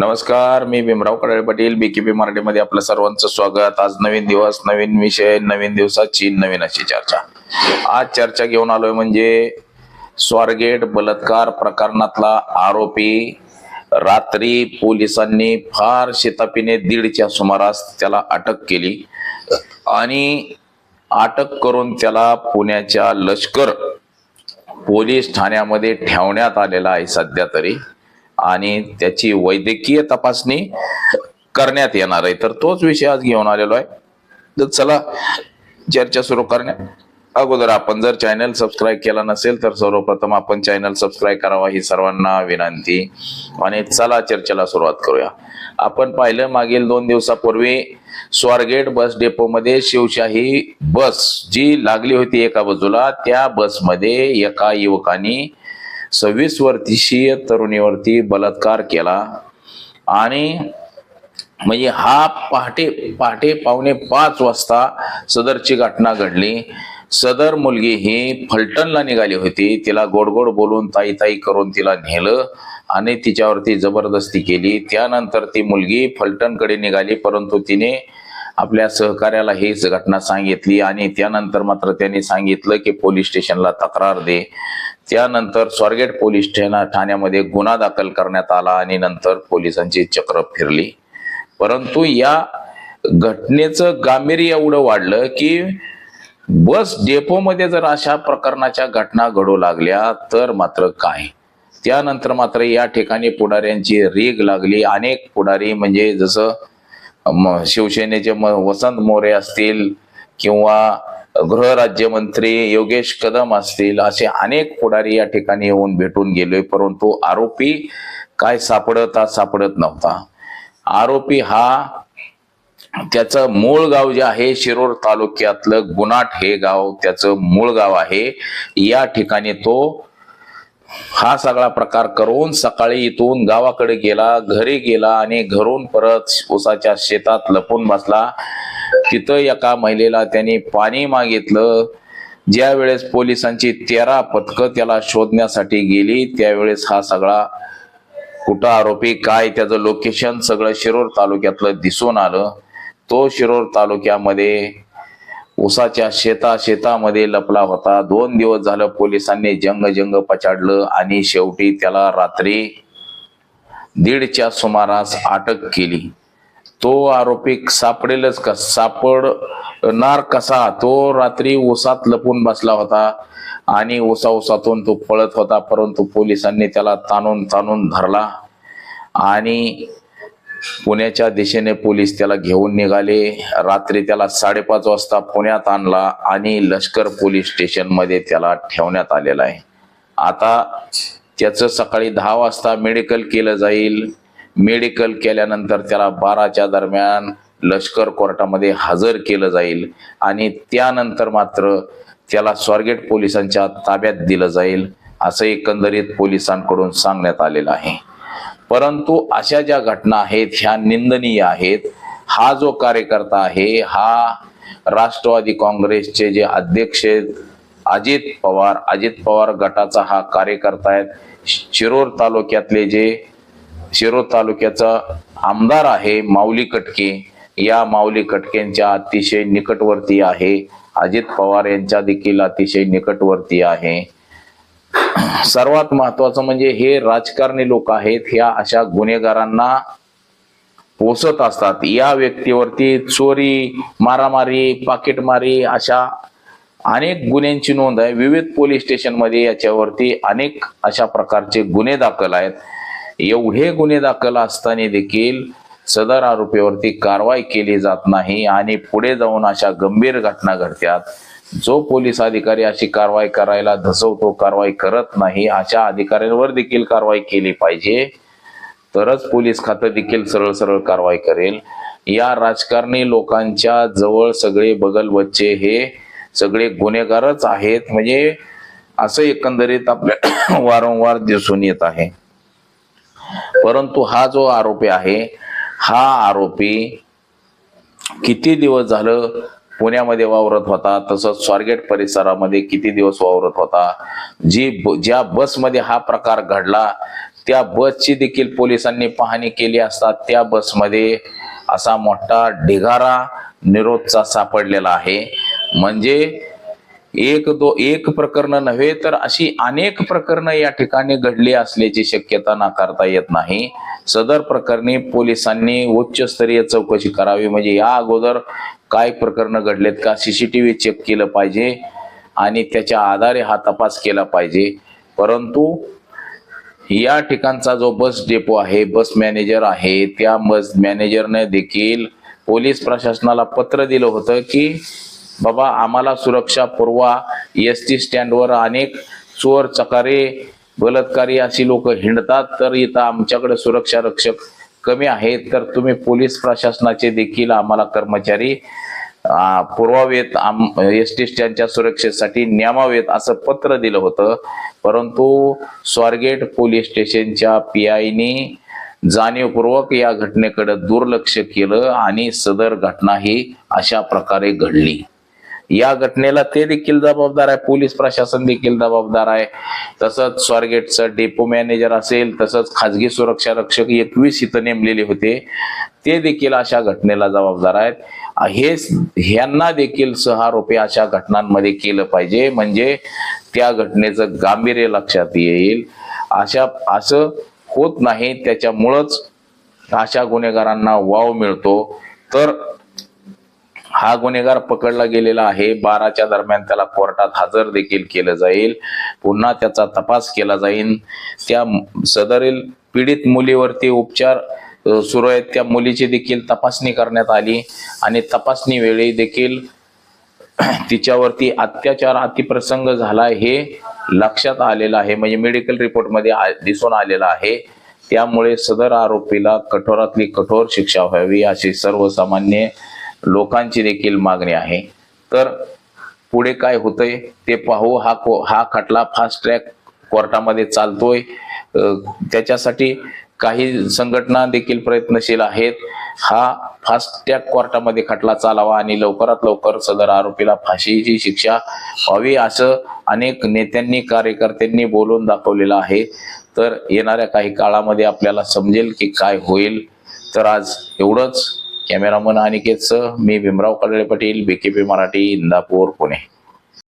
नमस्कार मी भीमराव कडाळे पाटील बीकेपी मराठीमध्ये आपलं सर्वांचं स्वागत. आज नवीन दिवस नवीन विषय नवीन दिवसाची नवीन अशी चर्चा. आज चर्चा घेऊन आलोय म्हणजे स्वारगेट बलात्कार प्रकरणातला आरोपी रात्री पोलिसांनी फार शेतापीने दीडच्या सुमारास त्याला अटक केली आणि अटक करून त्याला पुण्याच्या लष्कर पोलीस ठाण्यामध्ये ठेवण्यात आलेला आहे सध्या तरी. आणि त्याची वैद्यकीय तपासणी करण्यात येणार आहे. तर तोच विषय आज घेऊन आलेलो आहे. तर चला चर्चा सुरू करण्या अगोदर आपण जर चॅनल सबस्क्राईब केला नसेल तर सर्वप्रथम आपण चॅनल सबस्क्राईब करावा ही सर्वांना विनंती. आणि चला चर्चेला सुरुवात करूया. आपण पाहिलं मागील दोन दिवसापूर्वी स्वारगेट बस डेपोमध्ये शिवशाही बस जी लागली होती एका बाजूला त्या बसमध्ये एका युवकाने सव्वीस वर्षीय तरुणीवरती बलात्कार केला. आणि म्हणजे हा पहाटे पहाटे पावणे पाच वाजता सदरची घटना घडली. सदर मुलगी ही फलटणला निघाली होती. तिला गोड गोड बोलून ताई ताई करून तिला नेलं आणि तिच्यावरती जबरदस्ती केली. त्यानंतर ती मुलगी फलटणकडे निघाली परंतु तिने आपल्या सहकार्याला हीच घटना सांगितली आणि त्यानंतर मात्र त्यांनी सांगितलं की पोलीस स्टेशनला तक्रार दे. त्यानंतर स्वारगेट पोलीस स्टेशन ठाण्यामध्ये गुन्हा दाखल करण्यात आला आणि नंतर पोलिसांची चक्र फिरली. परंतु या घटनेचं गांभीर्य एवढं वाढलं की बस डेपोमध्ये जर अशा प्रकरणाच्या घटना घडू लागल्या तर मात्र काय? त्यानंतर मात्र या ठिकाणी पुढाऱ्यांची रीग लागली. अनेक पुढारी म्हणजे जसं शिवसेनेचे म- वसंत मोरे असतील किंवा गृहराज्यमंत्री योगेश कदम असतील असे अनेक पुढारी या ठिकाणी येऊन भेटून गेले. परंतु आरोपी काय सापडत सापडत नव्हता. आरोपी हा त्याचं मूळ गाव जे आहे शिरोर तालुक्यातलं गुनाट हे गाव त्याचं मूळ गाव आहे. या ठिकाणी तो हा सगळा प्रकार करून सकाळी इथून गावाकडे गेला घरी गेला आणि घरून परत उसाच्या शेतात लपून बसला. तिथं एका महिलेला त्यांनी पाणी मागितलं. ज्या वेळेस पोलिसांची तेरा पथकं त्याला शोधण्यासाठी गेली त्यावेळेस हा सगळा कुठं आरोपी काय त्याचं लोकेशन सगळं शिरोर तालुक्यातलं दिसून आलं. तो शिरोर तालुक्यामध्ये उसाच्या शेता शेतामध्ये लपला होता. दोन दिवस झालं पोलिसांनी जंग जंग पछाडलं आणि शेवटी त्याला रात्री दीडच्या सुमारास अटक केली. तो आरोपी सापडेलच का सापडणार कसा? तो रात्री उसात लपून बसला होता आणि उसा उसातून तो पळत होता परंतु पोलिसांनी त्याला ताणून ताणून धरला आणि पुण्याच्या दिशेने पोलीस त्याला घेऊन निघाले. रात्री त्याला साडेपाच वाजता पुण्यात आणला आणि लष्कर पोलीस स्टेशनमध्ये त्याला ठेवण्यात आलेला आहे. आता त्याचं सकाळी दहा वाजता मेडिकल केलं जाईल. मेडिकल केल्यानंतर त्याला बाराच्या दरम्यान लष्कर कोर्टामध्ये हजर केलं जाईल आणि त्यानंतर मात्र त्याला स्वारगेट पोलिसांच्या ताब्यात दिलं जाईल असं एकंदरीत पोलिसांकडून सांगण्यात आलेलं आहे. परंतु अशा ज्या घटना आहेत ह्या निंदनीय आहेत हा जो कार्यकर्ता आहे हा राष्ट्रवादी काँग्रेसचे जे अध्यक्ष आहेत, अजित पवार अजित पवार गटाचा हा कार्यकर्ता आहे शिरोर तालुक्यातले जे शिरोर तालुक्याचा आमदार आहे माऊली कटके या माऊली कटकेंच्या अतिशय निकटवर्ती आहे. अजित पवार यांच्या देखील अतिशय निकटवर्ती आहे. सर्वात महत्वाचं म्हणजे हे राजकारणी लोक आहेत ह्या अशा गुन्हेगारांना पोसत असतात. या व्यक्तीवरती चोरी मारामारी पाकिटमारी अशा अनेक गुन्ह्यांची नोंद आहे. विविध पोलीस स्टेशनमध्ये याच्यावरती अनेक अशा प्रकारचे गुन्हे दाखल आहेत. एवढे गुन्हे दाखल असताना देखील सदर आरोपीवरती कारवाई केली जात नाही आणि पुढे जाऊन अशा गंभीर घटना घडतात. जो पोलीस अधिकारी अशी कारवाई करायला धसवतो कारवाई करत नाही अशा अधिकाऱ्यांवर देखील कारवाई केली पाहिजे. तरच पोलीस खातं देखील सरळ सरळ कारवाई करेल. या राजकारणी लोकांच्या जवळ सगळे बगल बच्चे हे सगळे गुन्हेगारच आहेत. म्हणजे असं एकंदरीत आपल्या वारंवार दिसून येत आहे. परंतु हा जो आरोपी आहे हा आरोपी किती दिवस झालं पुण्यामध्ये वावरत होता तसंच स्वारगेट परिसरामध्ये किती दिवस वावरत होता? जी ज्या बसमध्ये हा प्रकार घडला त्या बसची देखील पोलिसांनी पाहणी केली असता त्या बसमध्ये असा मोठा ढिगारा निरोधचा सापडलेला आहे. म्हणजे एक दो एक प्रकरण नव्हे तर अशी अनेक प्रकरणं या ठिकाणी घडली असल्याची शक्यता नाकारता येत नाही. सदर प्रकरणी पोलिसांनी उच्चस्तरीय चौकशी करावी. म्हणजे या अगोदर काय प्रकरणं घडलेत का? सीसीटीव्ही चेक केलं पाहिजे आणि त्याच्या आधारे हा तपास केला पाहिजे. परंतु या ठिकाणचा जो बस डेपो आहे बस मॅनेजर आहे त्या बस मॅनेजरने देखील पोलीस प्रशासनाला पत्र दिलं होतं की बाबा आम्हाला सुरक्षा पुरवा. एस टी स्टँडवर अनेक चोर चकारे बलात्कारी अशी लोक हिंडतात तर इथं आमच्याकडे सुरक्षा रक्षक कमी आहेत तर तुम्ही पोलीस प्रशासनाचे देखील आम्हाला कर्मचारी पुरवावेत. आम एस टी स्टँडच्या सुरक्षेसाठी न्यामावेत असं पत्र दिलं होतं. परंतु स्वारगेट पोलीस स्टेशनच्या पी आयनी जाणीवपूर्वक या घटनेकडे दुर्लक्ष केलं आणि सदर घटना ही अशा प्रकारे घडली. या घटनेला ते देखील जबाबदार आहे. पोलीस प्रशासन देखील जबाबदार आहे. तसंच स्वारगेटचं डेपो मॅनेजर असेल तसंच खाजगी सुरक्षा रक्षक एकवीस इथं नेमलेले होते. ते देखील अशा घटनेला जबाबदार आहेत. हे ह्यांना देखील सहारोपी अशा घटनांमध्ये केलं पाहिजे. म्हणजे त्या घटनेचं गांभीर्य लक्षात येईल. अशा असं होत नाही. त्याच्यामुळंच अशा गुन्हेगारांना वाव मिळतो. तर हा गुन्हेगार पकडला गेलेला आहे. बाराच्या दरम्यान त्याला कोर्टात हजर देखील केलं जाईल. पुन्हा त्याचा तपास केला जाईल. त्या सदरील पीडित मुलीवरती उपचार सुरू आहेत. त्या मुलीची देखील तपासणी करण्यात आली आणि तपासणी वेळी देखील तिच्यावरती अत्याचार अतिप्रसंग झाला हे लक्षात आलेलं आहे. म्हणजे मेडिकल रिपोर्टमध्ये दिसून आलेलं आहे. त्यामुळे सदर आरोपीला कठोरातली कठोर शिक्षा व्हावी अशी सर्वसामान्य लोकांची देखील मागणी आहे. तर पुढे काय होतंय ते पाहू. हा हा खटला फास्ट ट्रॅक कोर्टामध्ये चालतोय. त्याच्यासाठी काही संघटना देखील प्रयत्नशील आहेत. हा फास्ट ट्रॅक कोर्टामध्ये खटला चालावा आणि लवकरात लवकर सदर आरोपीला फाशीची शिक्षा व्हावी असं अनेक नेत्यांनी कार्यकर्त्यांनी बोलून दाखवलेलं आहे. तर येणाऱ्या काही काळामध्ये आपल्याला समजेल की काय होईल. तर आज एवढंच. कॅमेरामन अनिकेतसह मी भीमराव कडळे पाटील बीकेपी मराठी इंदापूर पुणे.